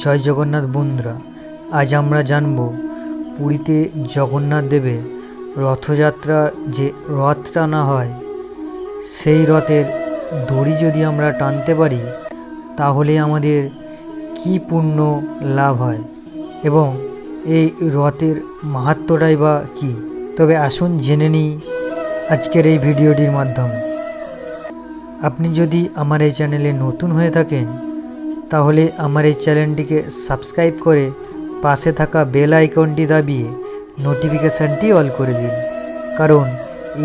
জয় জগন্নাথ বন্ধুরা, আজ আমরা জানব পুরীতে জগন্নাথ দেবের রথযাত্রার যে রথ টানা হয়, সেই রথের দড়ি যদি আমরা টানতে পারি, তাহলে আমাদের কি পুণ্য লাভ হয় এবং এই রথের মাহাত্ম্যটাই বা কী? তবে আসুন জেনে নিই আজকের এই ভিডিওটির মাধ্যমে। আপনি যদি আমার এই চ্যানেলে নতুন হয়ে থাকেন তাহলে আমার এই চ্যানেলটিকে সাবস্ক্রাইব করে পাশে থাকা বেল আইকনটি দাবিয়ে নোটিফিকেশানটি অল করে দিন। কারণ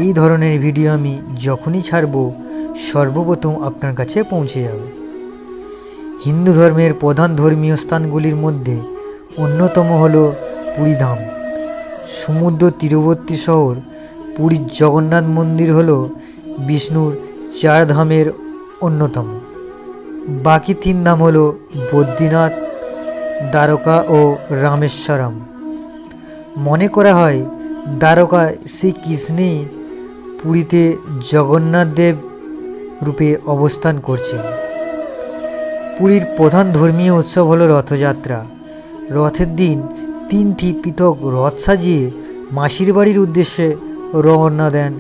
এই ধরনের ভিডিও আমি যখনই ছাড়ব, সর্বপ্রথম আপনার কাছে পৌঁছে যাবে। হিন্দু ধর্মের প্রধান ধর্মীয় স্থানগুলির মধ্যে অন্যতম হল পুরীধাম সমুদ্র তীরবর্তী শহর, পুরীর জগন্নাথ মন্দির হল বিষ্ণুর চার ধামের অন্যতম। বাকি তিন ধাম হল বদ্রীনাথ, দ্বারকা ও রামেশ্বরম। মনে করা হয় দ্বারকায় শ্রীকৃষ্ণই পুরীতে জগন্নাথ দেব রূপে অবস্থান করছেন। পুরীর প্রধান ধর্মীয় উৎসব হলো রথযাত্রা। রথের দিন তিনটি পৃথক রথ সাজিয়ে মাসির বাড়ির উদ্দেশ্যে রওনা দেন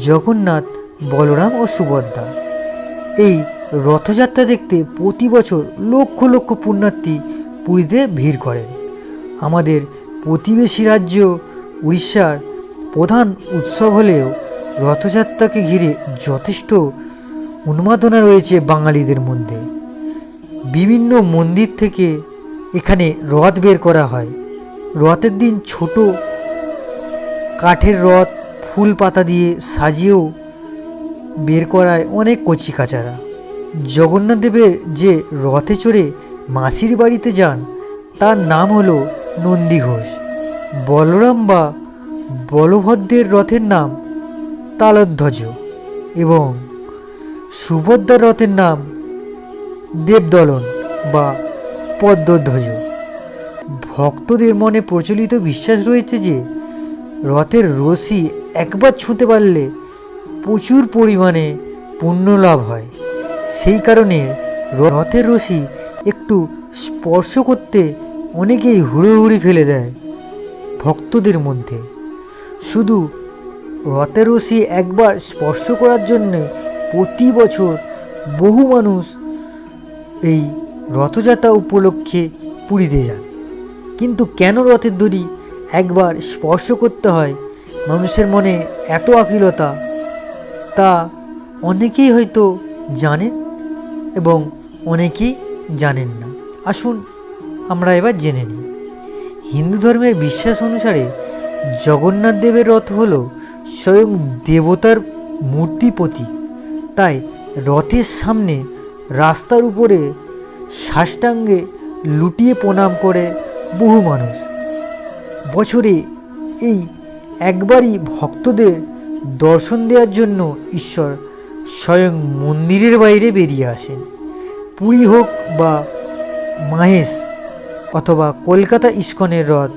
জগন্নাথ, বলরাম ও সুভদ্রা। এই রথযাত্রা দেখতে প্রতি বছর লক্ষ লক্ষ পুণ্যার্থী পুরীতে ভিড় করেন। আমাদের প্রতিবেশী রাজ্য উড়িষ্যার প্রধান উৎসব হলেও রথযাত্রাকে ঘিরে যথেষ্ট উন্মাদনা রয়েছে বাঙালিদের মধ্যে। বিভিন্ন মন্দির থেকে এখানে রথ বের করা হয়। রথের দিন ছোট কাঠের রথ, ফুল পাতা দিয়ে সাজিয়েও বের করায় অনেক কচিকাচারা জগন্নাথ দেবের যে রথে চড়ে মাসির বাড়িতে যান, তার নাম হলো নন্দী ঘোষ বলরাম বা বলভদ্রের রথের নাম তালধ্বজ এবং সুভদ্রার রথের নাম দেবদলন বা পদ্মধ্বজ। ভক্তদের মনে প্রচলিত বিশ্বাস রয়েছে যে, রথের রশি একবার ছুঁতে পারলে প্রচুর পরিমাণে পুণ্য লাভ হয়। সেই কারণে রথের রশি একটু স্পর্শ করতে অনেকেই হুড়োহুড়ি ফেলে দেয় ভক্তদের মধ্যে। শুধু রথের রশি একবার স্পর্শ করার জন্যে প্রতি বছর বহু মানুষ এই রথযাত্রা উপলক্ষে পুরীতে যান। কিন্তু কেন রথের দড়ি একবার স্পর্শ করতে হয়? মানুষের মনে এত আকিলতা, তা অনেকেই হয়তো জানেন এবং অনেকেই জানেন না। আসুন, আমরা এবার জেনে নিই। হিন্দু ধর্মের বিশ্বাস অনুসারে জগন্নাথ দেবের রথ হল স্বয়ং দেবতার মূর্তি প্রতীক। তাই রথের সামনে রাস্তার উপরে সাষ্টাঙ্গে লুটিয়ে প্রণাম করে বহু মানুষ। বছরে এই একবারই ভক্তদের দর্শন দেওয়ার জন্য ঈশ্বর স্বয়ং মন্দিরের বাইরে বেরিয়ে আসেন। পুরী হোক বা মাহেশ অথবা কলকাতা ইস্কনের রথ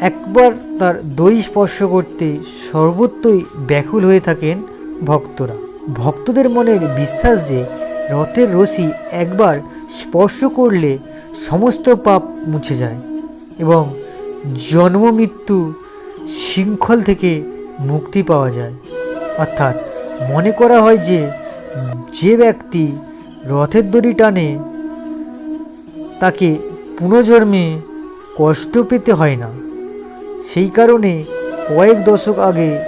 একবার তার দই স্পর্শ করতে সর্বত্রই ব্যাকুল হয়ে থাকেন ভক্তরা। ভক্তদের মনের বিশ্বাস যে রথের রশি একবার স্পর্শ করলে সমস্ত পাপ মুছে যায় এবং জন্ম মৃত্যু শৃঙ্খল থেকে মুক্তি পাওয়া যায়। অর্থাৎ মনে করা হয় যে যে ব্যক্তি রথের দড়ি টানে, তাকে পুনর্জন্মে কষ্ট পেতে হয় না। সেই কারণে কয়েক দশক আগে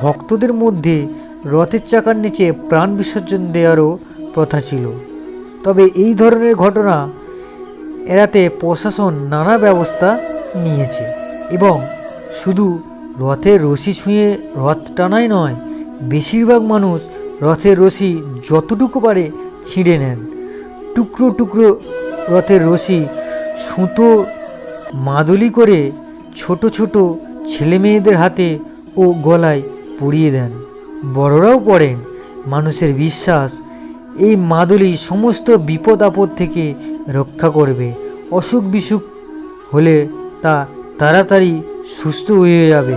ভক্তদের মধ্যে রথের চাকার নিচে প্রাণ বিসর্জন দেওয়ারও প্রথা ছিল। তবে এই ধরনের ঘটনা এড়াতে প্রশাসন নানা ব্যবস্থা নিয়েছে এবং শুধু রথের রশি ছুঁয়ে রথ টানাই নয় বেশিরভাগ মানুষ রথের রশি যতটুকু পারে ছিঁড়ে নেন। টুকরো টুকরো রথের রশি সুতো মাদুলি করে ছোট ছোট ছেলে মেয়েদের হাতে ও গলায় পরিয়ে দেন। বড়রাও পড়েন। মানুষের বিশ্বাস, এই মাদুলি সমস্ত বিপদ আপদ থেকে রক্ষা করবে। অসুখ বিসুখ হলে তা তাড়াতাড়ি সুস্থ হয়ে যাবে।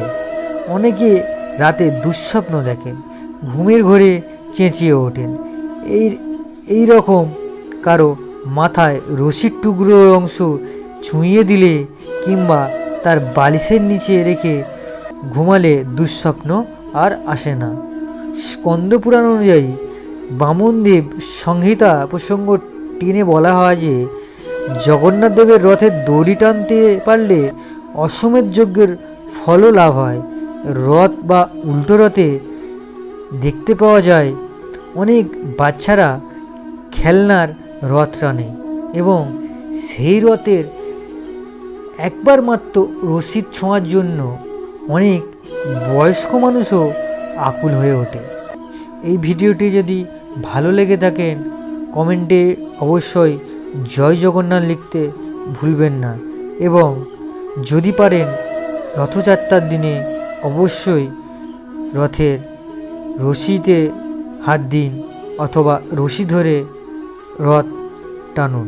অনেকে রাতে দুঃস্বপ্ন দেখেন, ঘুমের ঘরে চেঁচিয়ে ওঠেন। এই এই রকম কারও মাথায় রশির টুকরোর অংশ ছুঁয়ে দিলে কিংবা তার বালিশের নিচে রেখে ঘুমালে দুঃস্বপ্ন আর আসে না। স্কন্দ পুরাণ অনুযায়ী বামনদেব সংহিতা প্রসঙ্গ টেনে বলা হয় যে জগন্নাথ দেবের রথের দড়ি টানতে পারলে অশ্বমেধ যজ্ঞের ফলও লাভ হয়। রথ বা উল্টো রথে দেখতে পাওয়া যায় অনেক বাচ্চারা খেলনার রথ টানে এবং সেই রথের একবার মাত্র রসিদ ছোঁয়ার জন্য অনেক বয়স্ক মানুষও আকুল হয়ে ওঠে। এই ভিডিওটি যদি ভালো লেগে থাকেন কমেন্টে অবশ্যই জয় জগন্নাথ লিখতে ভুলবেন না এবং যদি পারেন রথযাত্রার দিনে অবশ্যই রথের রশিতে হাত দিন অথবা রশি ধরে রথ টানুন।